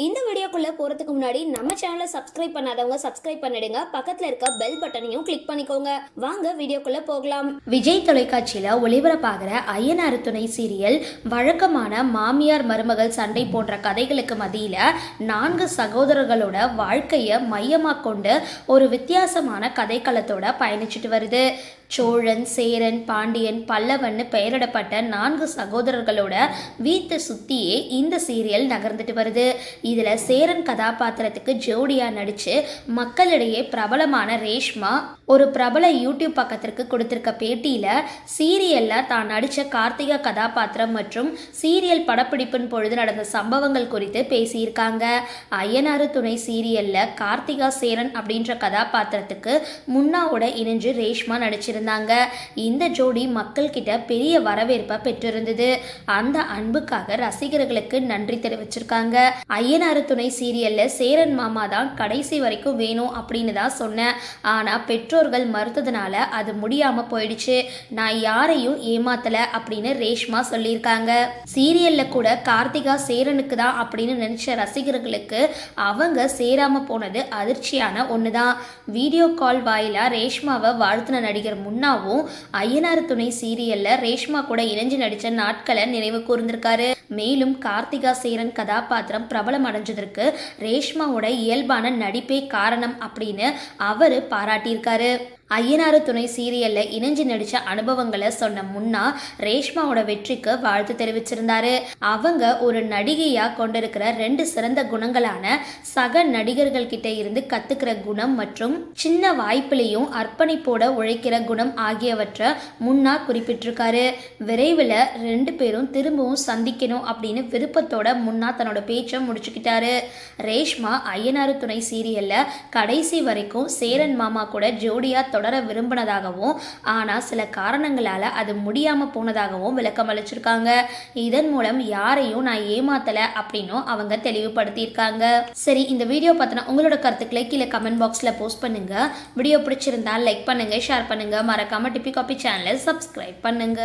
இந்த வீடியோக்குள்ள போறதுக்கு முன்னாடி நம்ம சேனலை சப்ஸ்கிரைப் பண்ணாதவங்க சப்ஸ்கிரைப் பண்ணிடுங்க. பக்கத்துல இருக்க பெல் பட்டனையும் கிளிக் பண்ணிக்கோங்க. வாங்க வீடியோக்குள்ள போகலாம். விஜய் தொலைக்காட்சியில ஒளிபரப்பாகிற ஐயனாறு துணை சீரியல் வழக்கமான மாமியார் மருமகள் சண்டை போன்ற கதைகளுக்கு மத்தியில நான்கு சகோதரர்களோட வாழ்க்கைய மையமா கொண்டு ஒரு வித்தியாசமான கதைக்களத்தோட பயணிச்சுட்டு வருது. சோழன் சேரன் பாண்டியன் பல்லவன்னு பெயரிடப்பட்ட நான்கு சகோதரர்களோட வீட்டை சுத்தியே இந்த சீரியல் நகர்ந்துட்டு வருது. இதில் சேரன் கதாபாத்திரத்துக்கு ஜோடியா நடித்து மக்களிடையே பிரபலமான ரேஷ்மா ஒரு பிரபல யூடியூப் பக்கத்திற்கு கொடுத்திருக்க பேட்டியில் சீரியலில் தான் நடித்த கார்த்திகா கதாபாத்திரம் மற்றும் சீரியல் படப்பிடிப்பின் பொழுது நடந்த சம்பவங்கள் குறித்து பேசியிருக்காங்க. ஐயனாறு துணை சீரியலில் கார்த்திகா சேரன் அப்படின்ற கதாபாத்திரத்துக்கு முன்னாவோட இணைஞ்சு ரேஷ்மா நடிச்சிருந்தாங்க. இந்த ஜோடி மக்கள்கிட்ட பெரிய வரவேற்பை பெற்றிருந்தது. அந்த அன்புக்காக ரசிகர்களுக்கு நன்றி தெரிவிச்சிருக்காங்க. அய்யனார் துணை சீரியல்ல சேரன் மாமா தான் கடைசி வரைக்கும் வேணும் அப்படின்னு தான் சொன்னேன் ஆனா பெற்றோர்கள் மறுத்ததுனால அது முடியாம போயிடுச்சு. நான் யாரையும் ஏமாத்தல அப்படின்னு ரேஷ்மா சொல்லியிருக்காங்க. சீரியல்ல கூட கார்த்திகா சேரனுக்கு தான் அப்படின்னு நினைச்ச ரசிகர்களுக்கு அவங்க சேராம போனது அதிர்ச்சியான ஒண்ணுதான். வீடியோ கால் வாயிலா ரேஷ்மாவை வாழ்த்தின நடிகர் முன்னாவும் ஐயனார் துணை சீரியல்ல ரேஷ்மா கூட இணைஞ்சு நடிச்ச நாட்களை நினைவு கூர்ந்திருக்காரு. மேலும் கார்த்திகா சேரன் கதாபாத்திரம் பிரபலம் அடைஞ்சதற்கு ரேஷ்மாவோட இயல்பான நடிப்பே காரணம் அப்படின்னு அவரு பாராட்டியிருக்காரு. ஐயனாறு துணை சீரியல்ல இணைஞ்சு நடிச்ச அனுபவங்களை சொன்ன முன்னா ரேஷ்மாவோட வெற்றிக்கு வாழ்த்து தெரிவிச்சிருந்தாரு. அவங்க ஒரு நடிகையா கொண்டிருக்கிற ரெண்டு சிறந்த குணங்களான சக நடிகர்கள் கிட்ட இருந்து கத்துக்கிற குணம் மற்றும் சின்ன வாய்ப்பிலையும் அர்ப்பணிப்போட உழைக்கிற குணம் ஆகியவற்றை முன்னா குறிப்பிட்டிருக்காரு. விரைவில் ரெண்டு பேரும் திரும்பவும் சந்திக்கணும் அப்படின்னு விருப்பத்தோட முன்னா தன்னோட பேச்சை முடிச்சுக்கிட்டாரு ரேஷ்மா ஐயனாறு துணை சீரியல்ல கடைசி வரைக்கும் சேரன் மாமா கூட ஜோடியா தொடர விரும்பினதாகவும் ஆனால் சில காரணங்களால் அது முடியாமல் போனதாகவும் விளக்கம் அளிச்சிருக்காங்க. இதன் மூலம் யாரையும் நான் ஏமாத்தலை அப்படின்னும் அவங்க தெளிவுபடுத்தியிருக்காங்க. சரி இந்த வீடியோ பார்த்தனா உங்களோட கருத்துக்களை கீழே கமெண்ட் பாக்ஸில் போஸ்ட் பண்ணுங்க. வீடியோ பிடிச்சிருந்தா லைக் பண்ணுங்க ஷேர் பண்ணுங்க. மறக்காம டிபி காபி சேனலை சப்ஸ்கிரைப் பண்ணுங்க.